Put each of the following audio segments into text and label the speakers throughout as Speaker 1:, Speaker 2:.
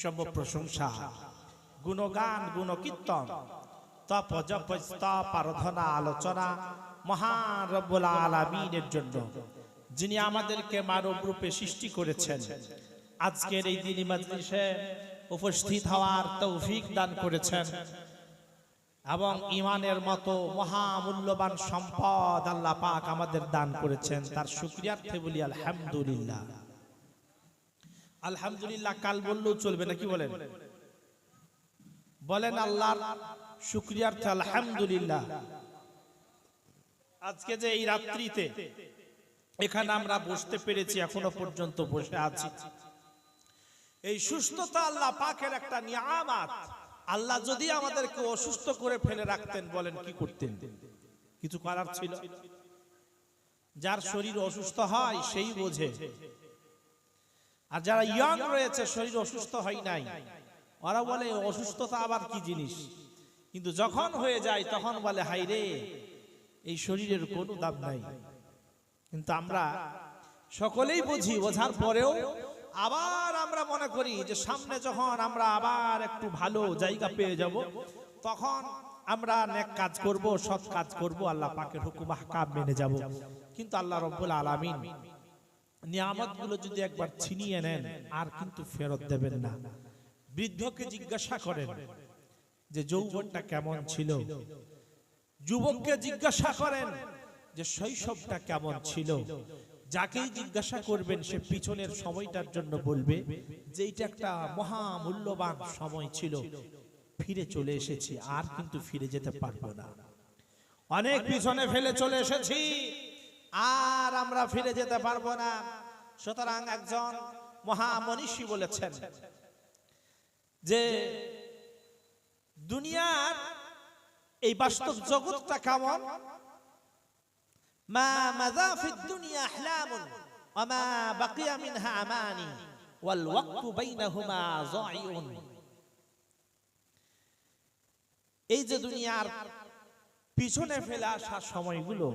Speaker 1: সম প্রশংসা গুণগান, গুণকীর্তন, তপ, জপ, স্তপ আলোচনা মহান রব্বুল আলামিনের জন্য, যিনি আমাদেরকে মানব রূপে সৃষ্টি করেছেন। আজকের এই দিনী মজলিসে উপস্থিত হওয়ার তৌফিক দান করেছেন এবং ইমানের মতো মহামূল্যবান সম্পদ আল্লাহ পাক আমাদের দান করেছেন। তার শুক্রিয়ার্থে বলি আলহামদুলিল্লাহ। আলহামদুলিল্লাহ কাল বললেও চলবে নাকি বলেন? বলেন আল্লাহর শুক্রিয়ার্থে আলহামদুলিল্লাহ। আজকে যে এই রাত্রিতে এখানে আমরা বসতে পেরেছি, এখনও পর্যন্ত বসে আছি। এই সুস্থতা আল্লাহ পাকের একটা নিয়ামাত। আল্লাহ যদি আমাদেরকে অসুস্থ করে ফেলে রাখতেন, বলেন কি করতেন? কিছু করার ছিল? যার শরীর অসুস্থ হয়, সেই বোঝে। আর যারা ইয়ং রয়েছে, শরীর অসুস্থ হয় নাই, ওরা বলে, অসুস্থতা আবার কি জিনিস? কিন্তু যখন হয়ে যায়, তখন বলে হাই রে, এই শরীরের কোনো দাম নাই। কিন্তু আমরা সকলেই বুঝি, বোঝার পরেও আবার আমরা মনে করি যে, সামনে যখন আমরা আবার একটু ভালো জায়গা পেয়ে যাব, তখন আমরা অনেক কাজ করব, সৎ কাজ করব, আল্লাহ পাকের হুকুম, আহকাম মেনে যাব। কিন্তু আল্লাহ রব্বুল আলামিন নিয়ামতগুলো যদি একবার ছিনিয়ে নেন, আর কিন্তু ফেরত দেবেন না। বৃদ্ধকে জিজ্ঞাসা করেন যে, যৌবনটা কেমন ছিল? যুবককে জিজ্ঞাসা করেন যে, শৈশবটা কেমন ছিল? যাকেই জিজ্ঞাসা করবেন, সে পিছনের সময়টার জন্য বলবে যে এটা একটা মহামূল্যবান সময় ছিল। ফিরে চলে এসেছি, আর কিন্তু ফিরে যেতে পারব না। অনেক পিছনে ফেলে চলে এসেছি। আর আমরা ফিরে যেতে পারব না। সুতরাং একজন মহামনীষী বলেছেন যে দুনিয়ার এই বাস্তব জগৎটা কেমন? মা মাযা দুনিয়া আহলামুন আমানি ওয়াল ওয়াক্তু বাইনাহুমা যায়ুন এই যে দুনিয়ার পিছনে ফেলে আসা সময়গুলো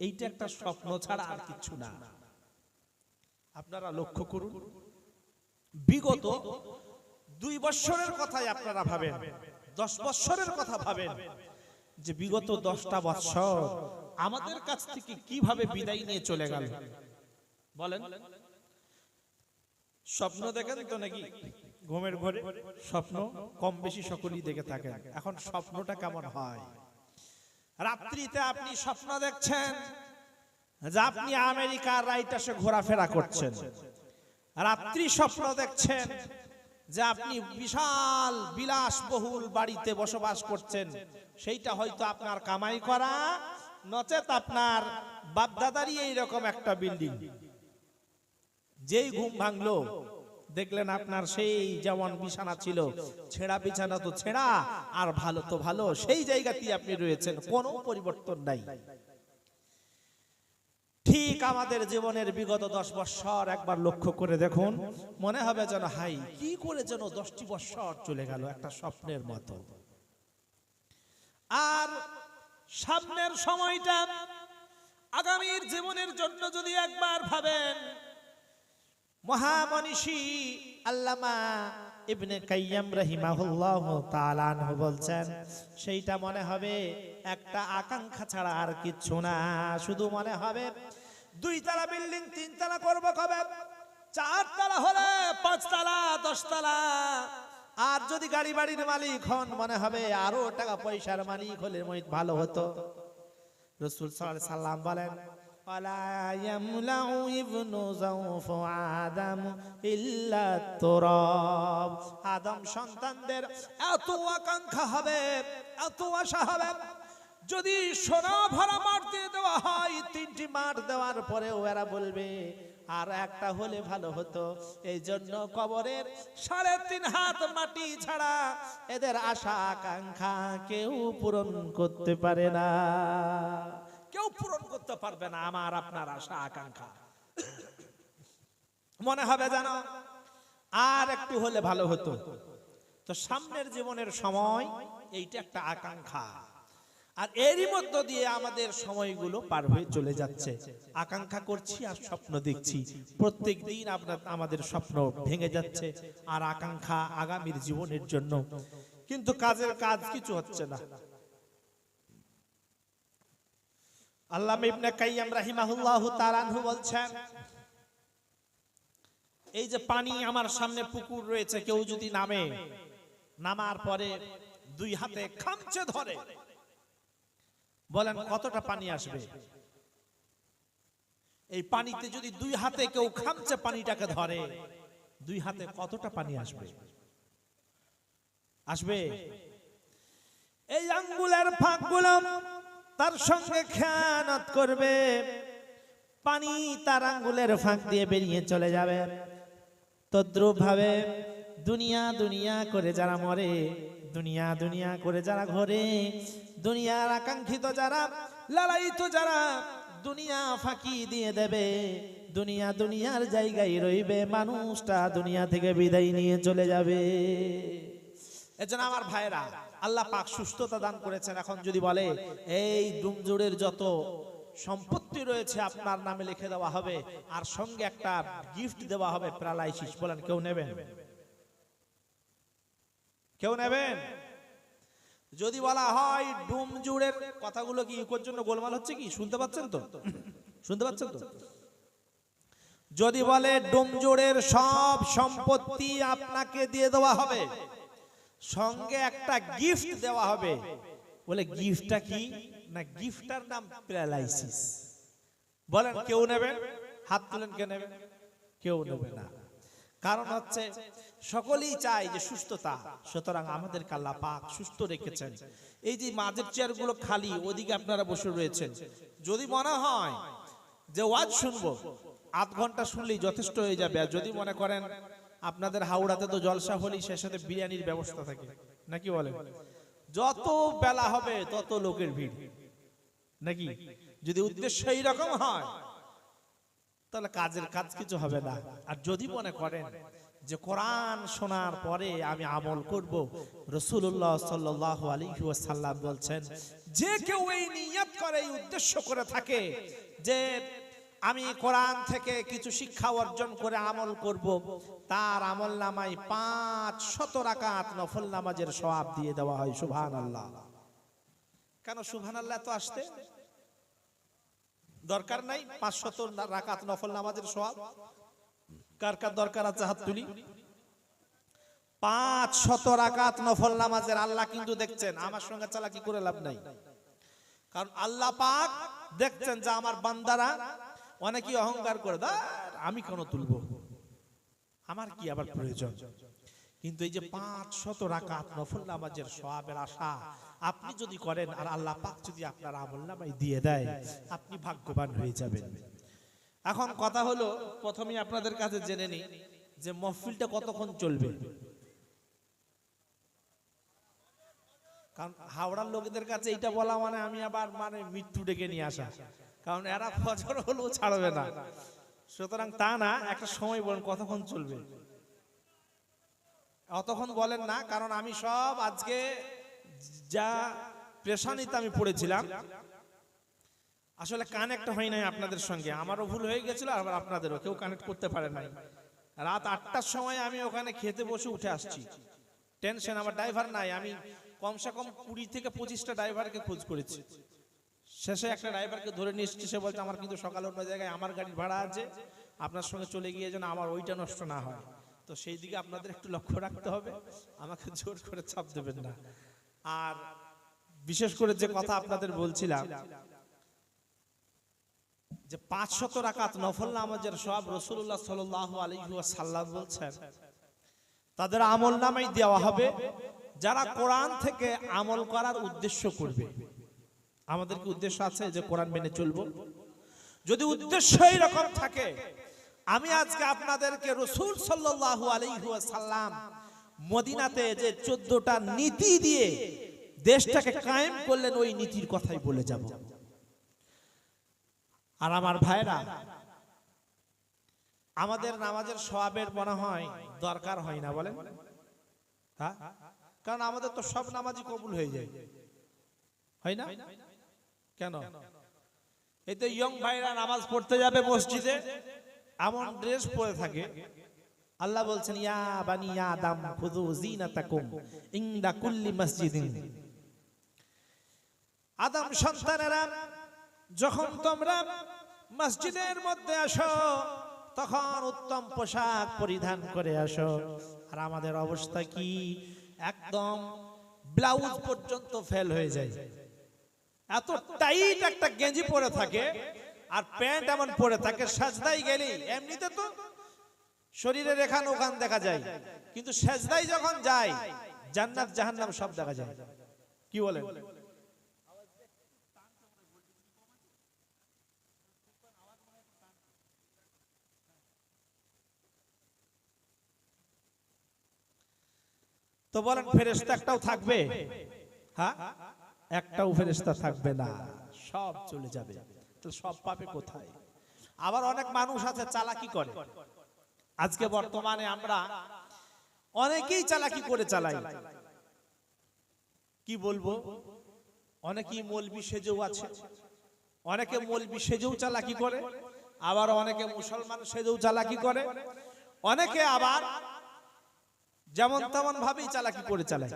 Speaker 1: এইটা একটা স্বপ্ন ছাড়া আর কিছু না। আপনারা লক্ষ্য করুন, বিগত দুই বছরের কথাই আপনারা ভাবেন, দশ বছরের কথা ভাবেন যে বিগত দশটা বছর আমাদের কাছ থেকে কীভাবে বিদায় নিয়ে চলে গেল। বলেন, স্বপ্ন দেখেন তো নাকি? ঘুমের ঘরে স্বপ্ন কম বেশি সকলেই দেখে থাকেন। এখন স্বপ্নটা কেমন হয়? রাত্রিতে আপনি স্বপ্ন দেখছেন যে আপনি আমেরিকার রাইটাসে ঘোরাফেরা করছেন। রাত্রি স্বপ্ন দেখছেন যে আপনি বিশাল, বিলাসবহুল বাড়িতে বসবাস করছেন। সেইটা হয়তো আপনার কামাই করা, নচেত আপনার বাপদাদারই এইরকম একটা বিল্ডিং যেই ঘুম ভাঙলো দেখলেন আপনার সেই যেমন বিছানা ছিল। ছেঁড়া বিছানা তো ছেঁড়া, আর ভালো তো ভালো, সেই জায়গাতেই আপনি রয়েছেন, কোনো পরিবর্তন নাই। ঠিক আমাদের জীবনের বিগত দশ বৎসর একবার লক্ষ্য করে দেখুন, মনে হবে যেন, হাই, কি করে যেন দশটি বৎসর চলে গেল, একটা স্বপ্নের মতো। আর সামনের সময়টা আগামীর জীবনের জন্য যদি একবার ভাবেন মহামনীষী আল্লামা ইবনে কাইয়াম রহিমাহুল্লাহ তাআলা আনহু বলছেন, সেইটা মনে হবে একটা আকাঙ্ক্ষা ছাড়া আর কিচ্ছু না। শুধু মনে হবে দুই তালা বিল্ডিং তিন তালা করব কবে? চার তালা হলে পাঁচ তালা দশ আর যদি গাড়ি বাড়ির মালিক হন, মনে হবে আরও টাকা পয়সার মালিক হলে ভালো হতো। রসুল সাল্লাম বলেন ولا يملأ ابن زوف آدم إلا التراب আদম সন্তানদের এত আকাঙ্ক্ষা হবে এত আশা হবে যদি সোনা ভরা মাঠ দিয়ে দেওয়া হয় তিনটি মাঠ দেওয়ার পরেও এরা বলবে আর একটা হলে ভালো হতো এই জন্য কবরের সাড়ে তিন হাত মাটি ছাড়া এদের আশা আকাঙ্ক্ষা কেউ পূরণ করতে পারে না কেউ পূরণ করতে পারবে না আমার আপনার আশা, আকাঙ্ক্ষা। মনে হবে জানো, আর একটু হলে ভালো হতো। তো সামনের জীবনের সময় এইটা একটা আকাঙ্ক্ষা। আর এরই মধ্য দিয়ে আমাদের সময়গুলো পার হয়ে চলে যাচ্ছে। আকাঙ্ক্ষা করছি আর স্বপ্ন দেখছি। প্রত্যেক দিন আপনার আমাদের স্বপ্ন ভেঙে যাচ্ছে আর আকাঙ্ক্ষা আগামীর জীবনের জন্য। কিন্তু কাজের কাজ কিছু হচ্ছে না। আল্লাহ ইবনে কাইয়াম রাহিমাহুল্লাহ তাআলাহু বলছেন, এই যে পানি আমার সামনে পুকুর রয়েছে, কেউ যদি নামে, নামার পরে দুই হাতে খামচে ধরে, বলেন কতটা পানি আসবে? এই পানিতে যদি দুই হাতে কেউ খামচে পানিটাকে ধরে, দুই হাতে কতটা পানি আসবে? আসবে? এই আঙ্গুলের ফাঁকগুলো তার সঙ্গে খেয়ানত করবে। পানি তার আঙ্গুলের ফাঁক দিয়ে বেরিয়ে চলে যাবে। তদ্রুপ ভাবে দুনিয়া দুনিয়া করে যারা মরে, দুনিয়া দুনিয়া করে যারা ঘরে, দুনিয়ার আকাঙ্ক্ষিত যারা, লালায়িত যারা দুনিয়া ফাঁকি দিয়ে দেবে। দুনিয়া দুনিয়ার জায়গায় রইবে, মানুষটা দুনিয়া থেকে বিদায় নিয়ে চলে যাবে। এজন্য আমার ভাইরা আল্লাহ পাক সুস্থতা দান করেছেন। এখন যদি বলে, এই ডুমজুড়ের যত সম্পত্তি রয়েছে আপনার নামে লিখে দেওয়া হবে, আর সঙ্গে একটা গিফট দেওয়া হবে প্যারালাইসিস বলেন, কেউ নেবেন? কেউ নেবেন? যদি বলা হয় ডুমজুড়ের কথাগুলো কি ইকোর জন্য গোলমাল হচ্ছে কি? শুনতে পাচ্ছেন তো? শুনতে পাচ্ছেন তো? যদি বলে ডুমজুড়ের সব সম্পত্তি আপনাকে দিয়ে দেওয়া হবে সঙ্গে একটা গিফট দেওয়া হবে। বলে গিফটটা কি? না গিফটার নাম প্যারালাইসিস বলেন, কেউ নেবেন? হাত তুলেন, কে নেবেন? কেউ নেবে না। কারণ হচ্ছে, সকলেই চায় যে সুস্থতা। সুতরাং আমাদের কাল্লা পাক সুস্থ রেখেছেন। এই যে মাঝের চেয়ারগুলো খালি, ওদিকে আপনারা বসে রয়েছেন। যদি মনে হয় যে ওয়াজ শুনব, আধ ঘণ্টা শুনলেই যথেষ্ট হয়ে যাবে। আর যদি মনে করেন আপনাদের হাওড়াতে তো জলসা হলেই সে সাথে বিরিয়ানির ব্যবস্থা থাকে। নাকি বলেন? যত বেলা হবে, তত লোকের ভিড়। নাকি? যদি উদ্দেশ্য এইরকম হয়, তাহলে কাজের কাজ কিছু হবে না। আর যদি মনে করেন যে কোরআন শোনার পরে আমি আমল করব রসুল্লাহ সাল্লাহ আলী সাল্লাম বলছেন, যে কেউ এই নিয়ত করে উদ্দেশ্য করে থাকে যে আমি কোরআন থেকে কিছু শিক্ষা অর্জন করে আমল করব। তার আমল নামায় পাঁচ শত রাকাত নফল নামাজের সওয়াব দিয়ে দেওয়া হয় সুবহান আল্লাহ কেন সুভান আল্লাহ তো আসতে? দরকার নাই পাঁচ শত রাকাত নফল নামাজের সওয়াব? কার কার দরকার আছে হাত তুলি? পাঁচ শত রাকাত নফল নামাজের আল্লাহ কিন্তু দেখছেন, আমার সঙ্গে চালাকি করে লাভ নাই। কারণ আল্লাহ পাক দেখছেন যে আমার বান্দারা অনেকেই অহংকার করে দা আমি কেন তুলবো? আমার কি আবার প্রয়োজন? কিন্তু এই যে পাঁচ শত রাকাত নফল নামাজের সওয়াবের আশা আপনি যদি করেন আর আল্লাহ পাক যদি আপনার আমল নামাই দিয়ে দেয় আপনি ভাগ্যবান হয়ে যাবেন। এখন কথা হলো প্রথমে আপনাদের কাছে জেনে নিই যে মহফিলটা কতক্ষণ চলবে? কারণ হাওড়ার লোকেদের কাছে এইটা বলা মানে আমি আবার মানে মৃত্যু ডেকে নিয়ে আসা। কারণ এরা ফজর হলেও ছাড়বে না। সুতরাং তা না, একটা সময় বলেন, কতক্ষণ চলবে? অতক্ষণ বলেন না, কারণ আমি সব আজকে যা প্রেশানিতে আমি পড়েছিলাম, আসলে কানেক্ট হয় নাই আপনাদের সঙ্গে। আমারও ভুল হয়ে গেছিল, আবার আপনাদেরও, কেউ কানেক্ট করতে পারে নাই। রাত আটটার সময় আমি ওখানে খেতে বসে উঠে আসছি। টেনশন আমার ড্রাইভার নাই। আমি কমসে কম কুড়ি থেকে পঁচিশটা ড্রাইভারকে খোঁজ করেছি। শেষে একটা ড্রাইভারকে ধরে নিয়ে সে বলছে, আমার কিন্তু সকালে অন্য জায়গায় আমার গাড়ির ভাড়া আছে, আপনার সঙ্গে চলে গিয়ে যেন আমার ওইটা নষ্ট না হয়। তো সেই দিকে আপনাদের একটু লক্ষ্য রাখতে হবে, আমাকে জোর করে চাপ দেবেন না। আর বিশেষ করে যে কথা আপনাদের বলছিলাম, যে পাঁচ শত রাকাত নফল নামাজের সব রসুল্লাহ সাল আলী সাল্লাম বলছেন, তাদের আমল নামাই দেওয়া হবে, যারা কোরআন থেকে আমল করার উদ্দেশ্য করবে। আমাদের কি উদ্দেশ্য আছে যে কোরআন মেনে চলবো। যদি উদ্দেশ্য এরকম থাকে আমি আজকে আপনাদেরকে রসুল সাল্লাহ আলাইসাল্লাম মদিনাতে যে চোদ্দটা নীতি দিয়ে দেশটাকে কায়েম করলেন ওই নীতির কথাই বলে যাব। আর আমার ভাইরা আমাদের নামাজের সবাবের মনে হয় দরকার হয় না বলেন। হ্যাঁ? কারণ আমাদের তো সব নামাজই কবুল হয়ে যায়। হয় না? কেন? এতে ইয়ং ভাইরা নামাজ পড়তে যাবে মসজিদে এমন ড্রেস পরে থাকে। আল্লাহ বলছেন ইয়া বানি আদম খুযু জিনাতাকুম ইনদা কুল্লি মসজিদিন। আদম সন্তানেরা যখন তোমরা মসজিদের মধ্যে আসো তখন উত্তম পোশাক পরিধান করে আসো। আর আমাদের অবস্থা কি? একদম ব্লাউজ পর্যন্ত ফেল হয়ে যায়। এত টাইট একটা গেঞ্জি পরে থাকে আর প্যান্ট এমন পরে থাকে, সাজদাই গেলি এমনিতে তো শরীরের এখান ওখান দেখা যায়, কিন্তু সেজদাই যখন যায়, জান্নাত, জাহান্নাম সব দেখা যায়। কি বলেন? তো বলেন ফেরেস্তা একটাও থাকবে? হ্যাঁ? একটাও ফেরেস্তা থাকবে না। সব চলে যাবে। তো সব পাবে কোথায়? আবার অনেক মানুষ আছে, চালাকি করে। আজকে বর্তমানে আমরা অনেকেই চালাকি করে চালাই। কি বলব? অনেকেই মলবি সেজেও আছে। অনেকে মলবি সেজেও চালাকি করে। আবার অনেকে মুসলমান সেজেও চালাকি করে। অনেকে আবার যেমন তেমন ভাবেই চালাকি করে চালায়।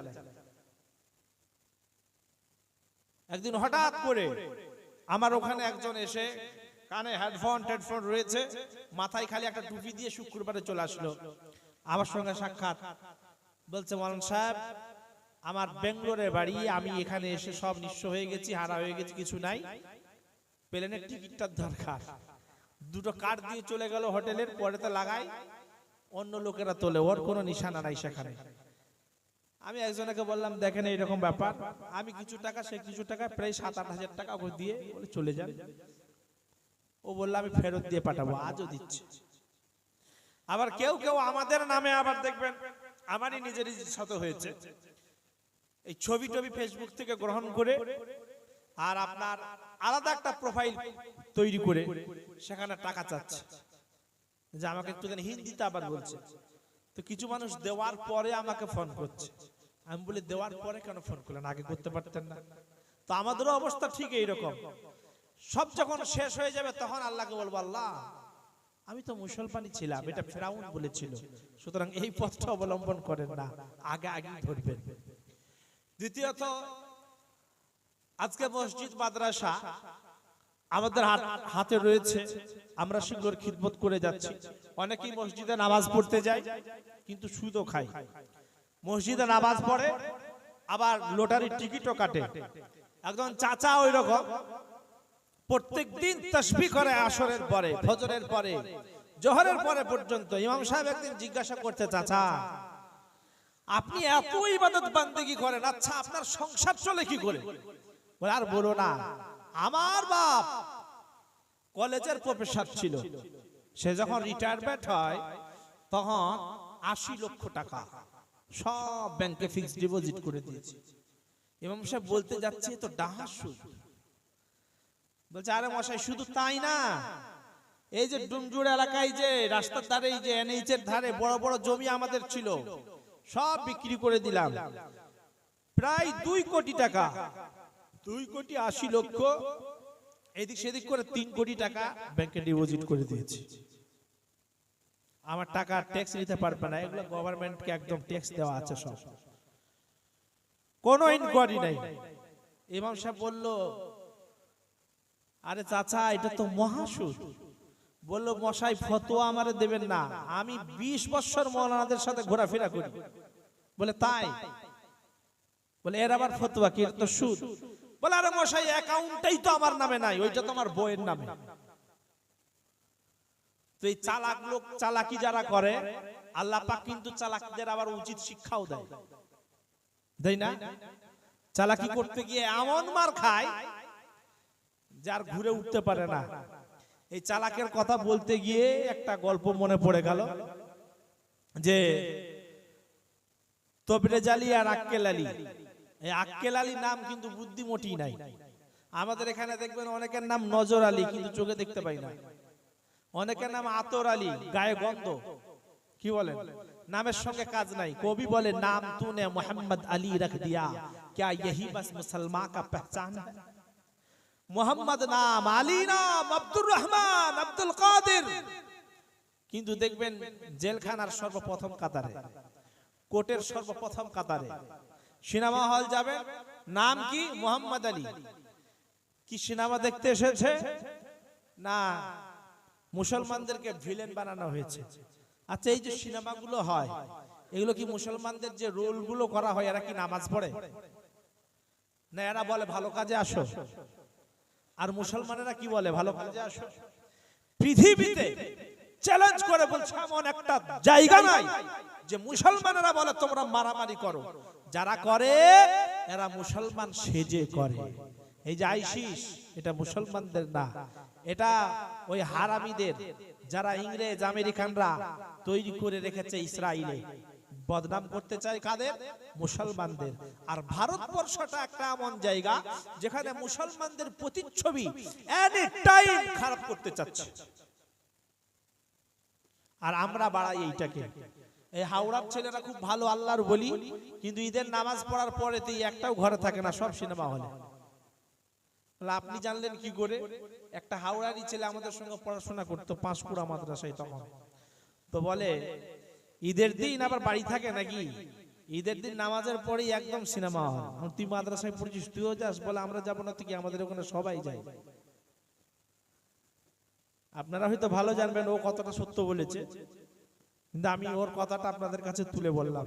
Speaker 1: একদিন হঠাৎ করে আমার ওখানে একজন এসে কানে হেডফোন টেডফোন রয়েছে, মাথায় খালি একটা টুপি দিয়ে শুক্রবারে চলে আসলো। আমার সঙ্গে সাক্ষাৎ। বলছে, মলন সাহেব, আমার বেঙ্গলোরে বাড়ি, আমি এখানে এসে সব নিঃস্ব হয়ে গেছি, হারা হয়ে গেছি, কিছু নাই। প্লেনের টিকিটটার দরকার। দুটো কার্ড দিয়ে চলে গেল হোটেলের, পরে তো লাগাই, অন্য লোকেরা তোলে, ওর কোনো নিশানা নাই সেখানে। আমি একজনকে বললাম, দেখেন এইরকম ব্যাপার। আমি কিছু টাকা, সে কিছু টাকা, প্রায় সাত আট হাজার টাকা ওকে দিয়ে বলে চলে যান। ও বলল, আমি ফেরত দিয়ে পাঠাবো, আজও দিচ্ছে। আবার কেউ কেউ আমাদের নামে আবার দেখবেন, আমারই নিজেরই সাথে হয়েছে। এই ছবি টবি ফেসবুক থেকে গ্রহণ করে আর আপনার আলাদা একটা প্রোফাইল তৈরি করে সেখানে টাকা চাচ্ছে। যে আমাকে একটুখানি হিন্দিতে আবার বলছে। তো কিছু মানুষ দেওয়ার পরে আমাকে ফোন করছে। আমি বলি দেওয়ার পরে কেন ফোন করলেন? আগে করতে পারতেন না। তো আমাদেরও অবস্থা ঠিক এইরকম। সব যখন শেষ হয়ে যাবে তখন আল্লাহকে বলব, আল্লাহ, আমি তো মুসলমানই ছিলাম, এটা ফেরাউন বলেছিল। সুতরাং এই পথটা অবলম্বন করেন না, আগে আগে ধরবেন। দ্বিতীয়ত, আজকে মসজিদ, মাদ্রাসা আমাদের হাতে রয়েছে। আমরা সেগুলোর খিদমত করে যাচ্ছি। অনেকেই মসজিদে নামাজ পড়তে যায়, কিন্তু সুদও খায়। মসজিদে নামাজ পড়ে, আবার লোটারির টিকিটও কাটে। একজন চাচা ওই রকম প্রত্যেক দিন তসবি করে আসরের পরে, ফজরের পরে, জোহরের পরে পর্যন্ত। ইমাম সাহেব একদিন জিজ্ঞাসা করতে চাচা, আপনি এত ইবাদত বান্দেগি করেন আচ্ছা আপনার সংসার চলে কি করে? বলে, আর বলো না, আমার বাপ কলেজের প্রফেসর ছিল। সে যখন রিটায়ারমেন্ট হয়, তখন আশি লক্ষ টাকা। সব ব্যাংকে ফিক্সড ডিপোজিট করে দিয়েছে। এবং সাহেব বলতে যাচ্ছে তো ডাহা সুদ। বলছে, আরে মশাই, শুধু তাই না। এই যে ডুমজুড় এলাকায় যে রাস্তার ধারে, এই যে এনএইচ এর ধারে বড় বড় জমি আমাদের ছিল, সব বিক্রি করে দিলাম। প্রায় দুই কোটি টাকা। দুই কোটি আশি লক্ষ। এদিক সেদিক করে তিন কোটি টাকা ব্যাংকে ডিপোজিট করে দিয়েছি। আমার টাকা ট্যাক্স নিতে পারবে না। এগুলো গভর্নমেন্টকে একদম ট্যাক্স দেওয়া আছে সব। কোনো ইনকোয়ারি নাই। ইমাম সাহেব বলল আরে চাচা এটা তো মহাসুদ। বলল মশাই ফতোয়া আমারে দেবেন না। আমি বিশ বছর মৌলানাদের সাথে ঘোরাফেরা করি। বলে তাই? বলে এর আবার ফতোয়া কি? তো সুদ। বলে আরে মশাই অ্যাকাউন্টটাই তো আমার নামে নাই। ওইটা তো আমার বইয়ের নামে। তো এই চালাক লোক চালাকি যারা করে, আল্লাহ পাক কিন্তু চালাকদের আবার উচিত শিক্ষাও দেয়। দেয় না? চালাকি করতে গিয়ে এমন মার খায় যার ঘুরে উঠতে পারে না। এই চালাকের কথা বলতে গিয়ে একটা গল্প মনে পড়ে গেল যে তবরে জালি আর আক্কেল আলী। এই আক্কেল আলী নাম কিন্তু বুদ্ধি মোটি নাই। আমাদের এখানে দেখবেন অনেকের নাম নজর আলী, কিন্তু চোখে দেখতে পাই না। অনেকের নাম আতর আলী গায়ে গন্ধ। কি বলেন? নামের সঙ্গে কাজ নাই। কবি বলে নাম তুনে মোহাম্মদ আলী রাখ দিয়া ক্যা ইহি বাস মুসলমান কা পহচান? মোহাম্মদ নাম আলী নাম আব্দুর রহমান আব্দুল কাদের। কিন্তু দেখবেন জেলখানার সর্বপ্রথম কাতারে কোর্টের সর্বপ্রথম কাতারে সিনেমা হল যাবে নাম কি? মোহাম্মদ আলী। কি সিনেমা দেখতে এসেছে? না। মুসলমানদেরকে ভিলেন বানানো হয়েছে। আচ্ছা এই যে সিনেমাগুলো হয়, এগুলো কি মুসলমানদের যে রোলগুলো করা হয়, এরা কি নামাজ পড়ে? না, এরা বলে, ভালো কাজে আসো। আর মুসলমানেরা কি বলে, ভালো কাজে আসো? পৃথিবীতে চ্যালেঞ্জ করে বলছে, এমন একটা জায়গা নাই যে মুসলমানেরা বলে, তোমরা মারামারি করো। যারা করে, এরা মুসলমান সেজে করে। এই যে আইসিস, এটা মুসলমানদের না। এটা ওই হারামিদের, যারা ইংরেজ, আমেরিকানরা তৈরি করে রেখেছে ইসরায়েলে বদনাম করতে চায় কাদের? মুসলমানদের। আর ভারতবর্ষটা একটা এমন জায়গা যেখানে মুসলমানদের প্রতিচ্ছবি এনি টাইম খারাপ করতে চাচ্ছে। আর আমরা বাড়াই এইটাকে। এই হাওড়ার ছেলেরা খুব ভালো আল্লাহর বলি, কিন্তু ঈদের নামাজ পড়ার পরে তো একটাও ঘরে থাকে না, সব সিনেমা হলে। তাহলে আপনি জানলেন কি করে? একটা হাওড়ারই ছেলে আমাদের সঙ্গে পড়াশোনা করতো, পাঁশকুড়া মাদ্রাসায় তখন। তো বলে, ঈদের দিন আবার বাড়ি থাকে নাকি? ঈদের দিন নামাজের পরেই একদম সিনেমা হল। এখন তুই মাদ্রাসায় পড়ছিস, তুইও যাস, বলে, আমরা যাব না, তুই আমাদের ওখানে সবাই যায় আপনারা হয়তো ভালো জানবেন, ও কতটা সত্য বলেছে। কিন্তু আমি ওর কথাটা আপনাদের কাছে তুলে বললাম।